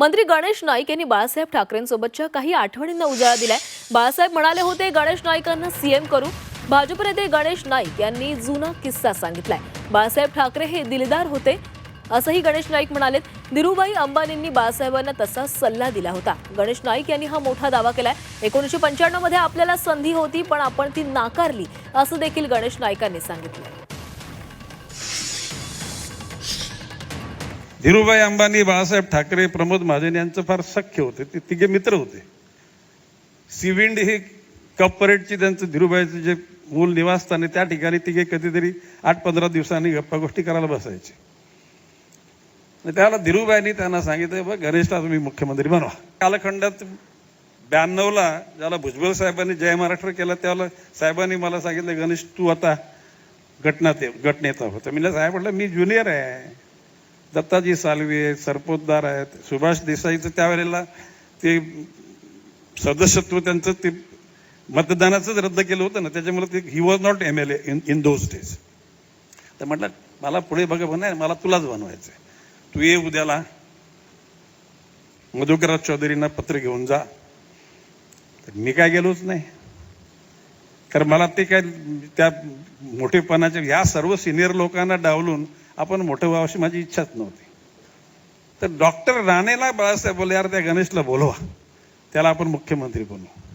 मंत्री गणेश नाईक यांनी बाळासाहेब ठाकरेंसोबतच्या काही आठवणींना उजाळा दिलाय. बाळासाहेब म्हणाले होते गणेश नाईकांना सीएम करू. भाजप नेते गणेश नाईक यांनी जुना किस्सा सांगितलाय. बाळासाहेब ठाकरे हे दिलदार होते असंही गणेश नाईक म्हणालेत. धीरुभाई अंबानींनी बाळासाहेबांना तसा सल्ला दिला होता. गणेश नाईक यांनी हा मोठा दावा केलाय. एकोणीसशे पंच्याण्णवमध्ये आपल्याला संधी होती पण आपण ती नाकारली असं देखील गणेश नाईकांनी सांगितलंय. धीरूभाई अंबानी बाळासाहेब ठाकरे प्रमोद महाजन यांचं फार सख्य होते. ते तिघे मित्र होते. सिविंड हे कप परेडची त्यांचं धीरूभाईचं जे मूल निवासस्थान आहे त्या ठिकाणी तिघे कधीतरी आठ पंधरा दिवसांनी गप्पा गोष्टी करायला बसायचे. त्याला धीरूभाईनी त्यांना सांगितलं बघ गणेशला तुम्ही मुख्यमंत्री बनवा. कालखंडात ब्याण्णवला ज्याला भुजबळ साहेबांनी जय महाराष्ट्र केला त्याला साहेबांनी मला सांगितलं गणेश तू आता गटनाते गटनेता होता मी साहेब म्हटलं मी ज्युनियर आहे. दत्ताजी सालवी आहेत सरपोतदार आहेत सुभाष देसाईचं त्यावेळेला ते सदस्यत्व त्यांचं ते मतदानाचंच रद्द केलं होतं ना त्याच्यामुळे ते he was not M L A in in those days तर म्हटलं मला पुढे बघा बनाय मला तुलाच बनवायचं तू ये उद्याला मधुकरराज चौधरींना पत्र घेऊन जा. तर मी काय गेलोच नाही. तर मला ते काय त्या मोठेपणाच्या ह्या सर्व सिनियर लोकांना डावलून आपण मोठं व्हावं अशी माझी इच्छाच नव्हती. तर डॉक्टर राणेला बाळासाहेब बोलले यार त्या गणेशला बोलवा. त्याला आपण मुख्यमंत्री बनवू.